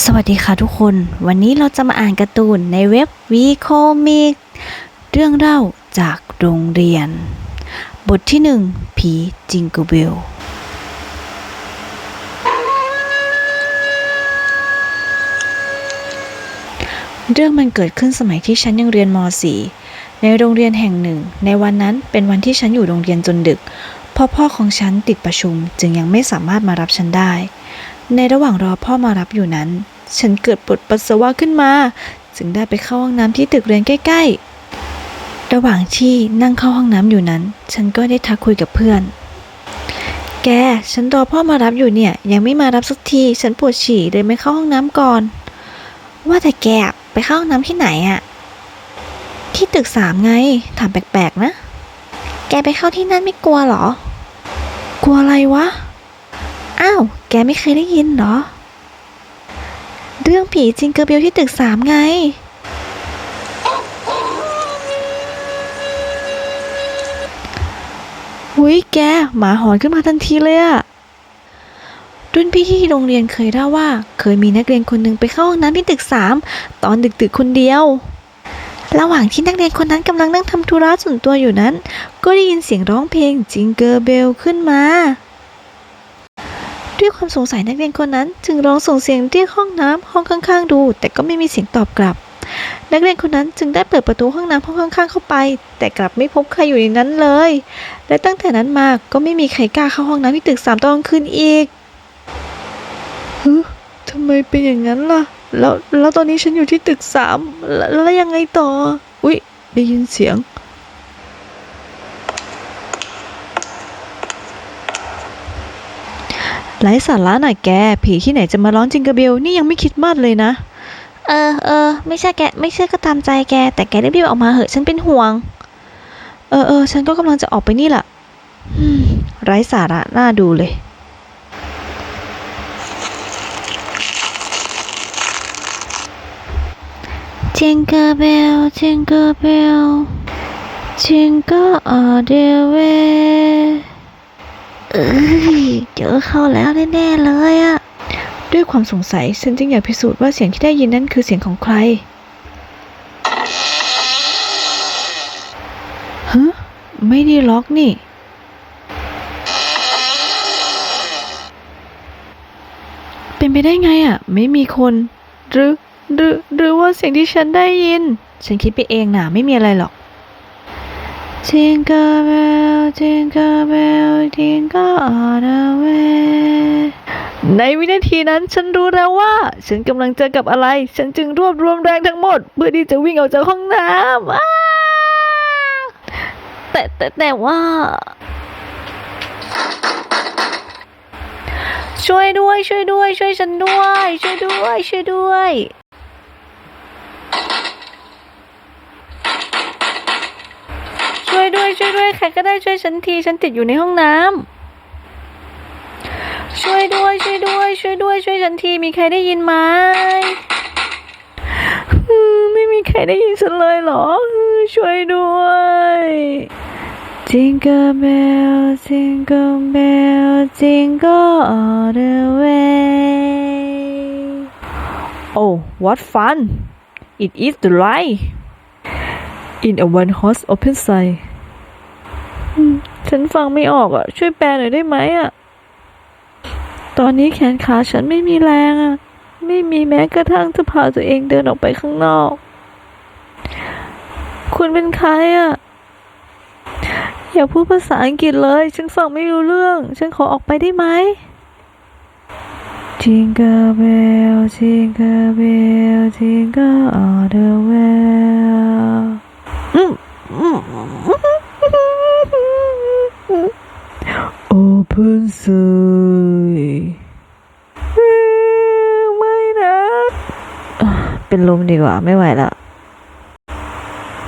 สวัสดีค่ะทุกคน วันนี้เราจะมาอ่านการ์ตูนในเว็บ v c o m i c เรื่องเล่าจากโรงเรียน บทที่หนึ่งผีจิงกิลเบล เรื่องมันเกิดขึ้นสมัยที่ฉันยังเรียนม .4 ในโรงเรียนแห่งหนึ่ง ในวันนั้นเป็นวันที่ฉันอยู่โรงเรียนจนดึก พ่อพ่อของฉันติดประชุมจึงยังไม่สามารถมารับฉันได้ ในระหว่างรอพ่อมารับอยู่นั้น ฉันเกิดปวดปัสสาวะขึ้นมา จึงได้ไปเข้าห้องน้ำที่ตึกเรียนใกล้ๆ ระหว่างที่นั่งเข้าห้องน้ำอยู่นั้น ฉันก็ได้ทักคุยกับเพื่อน แก ฉันรอพ่อมารับอยู่เนี่ย ยังไม่มารับสักที ฉันปวดฉี่เลยไม่เข้าห้องน้ำก่อน ว่าแต่แกไปเข้าห้องน้ำที่ไหนอะที่ตึกสามไง ถามแปลกๆนะ แกไปเข้าที่นั่นไม่กลัวเหรอ กลัวอะไรวะาว แกไม่เคยได้ยินเหรอ เรื่องผีจิงเกอร์เบลที่ตึกสามไงหุยแก หมาหอนขึ้นมาทันทีเลยอะรุ่นพี่ที่โรงเรียนเคยเล่าว่า เคยมีนักเรียนคนหนึ่งไปเข้าห้องน้ำที่ตึกสามตอนดึกๆคนเดียว ระหว่างที่นักเรียนคนนั้นกำลังนั่งทำธุระส่วนตัวอยู่นั้น ก็ได้ยินเสียงร้องเพลงจิงเกอร์เบลขึ้นมา ด้วยความสงสัยนักเรียนคนนั้น จึงร้องส่งเสียงเรียกห้องน้ำห้องข้างๆ ดู แต่ก็ไม่มีเสียงตอบกลับ นักเรียนคนนั้นจึงได้เปิดประตูห้องน้ำห้องข้างๆเข้าไป แต่กลับไม่พบใครอยู่ในนั้นเลย และตั้งแต่นั้นมาก็ไม่มีใครกล้าเข้าห้องน้ำที่ตึกสามตอนกลางคืนอีกเฮึทำไมเป็นอย่างนั้นล่ะ แล้วแล้วตอนนี้ฉันอยู่ที่ตึกสามแล้วแล้วยังไงต่อ อุ๊ย ได้ยินเสียง ไร้สาระหน่อยแก ผีที่ไหนจะมาร้องจิงเกอร์เบล นี่ยังไม่คิดมากเลยนะ เออเออไม่ใช่แก ไม่เชื่อก็ตามใจแก แต่แกรีบๆออกมาเหอะ ฉันเป็นห่วง เออเออฉันก็กำลังจะออกไปนี่แหละอืมไร้สาระน่าดูเลย Jingle bell, jingle bell, jingle all the way เอ้ ย เจอเข้าแล้วแน่ๆเลยอะด้วยความสงสัยฉันจึงอยากพิสูจน์ว่าเสียงที่ได้ยินนั้นคือเสียงของใครฮะไม่ได้ล็อกนี่ เป็นไปได้ไงอะไม่มีคน หรือหรือหรือว่าเสียงที่ฉันได้ยิน ฉันคิดไปเองนะไม่มีอะไรหรอก Jingle bell Jingle bell Jingle all the way ในวินาทีนั้นฉันรู้แล้วว่า ฉันกำลังเจอกับอะไร ฉันจึงรวบรวมแรงทั้งหมด เพื่อที่จะวิ่งออกจากห้องน้ำแต่แต่แต่ว่า ช่วยด้วยช่วยด้วย ช่วยฉันด้วย ช่วยด้วยช่วยด้วย วยด้วยช่วยด้วยใครก็ได้ช่วยฉันทีฉันติดอยู่ในห้องน้ำช่วยด้วยช่วยด้วย ช่วยด้วย ช่วยฉันทีมีใครได้ยินไหมไม่มีใครได้ยินฉันเลยเหรอ ช่วยด้วย Jingle bell, jingle bell, jingle all the way. Oh, what fun! It is the ride in a one horse open sleigh. ฉันฟังไม่ออกอะ ช่วยแปลหน่อยได้ไหมอะ ตอนนี้แขนขาฉันไม่มีแรงอะ ไม่มีแม้กระทั่งจะพาตัวเองเดินออกไปข้างนอก คุณเป็นใครอะ อย่าพูดภาษาอังกฤษเลย ฉันฟังไม่รู้เรื่อง ฉันขอออกไปได้ไหม Jingle bell, jingle bell, jingle all the way. อืมอืม Open sleigh ไม่นะอะเป็นลมดีกว่าไม่ไหวละ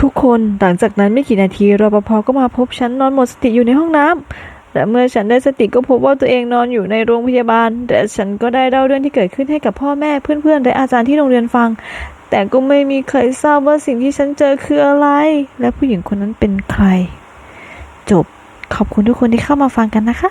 ทุกคนหลังจากนั้นไม่กี่นาทีรปภก็มาพบฉันนอนหมดสติอยู่ในห้องน้ำและเมื่อฉันได้สติก็พบว่าตัวเองนอนอยู่ในโรงพยาบาล แต่ฉันก็ได้เล่าเรื่องที่เกิดขึ้นให้กับพ่อแม่เพื่อนๆและอาจารย์ที่โรงเรียนฟัง แต่ก็ไม่มีใครทราบว่าสิ่งที่ฉันเจอคืออะไร และผู้หญิงคนนั้นเป็นใคร จบขอบคุณทุกคนที่เข้ามาฟังกันนะคะ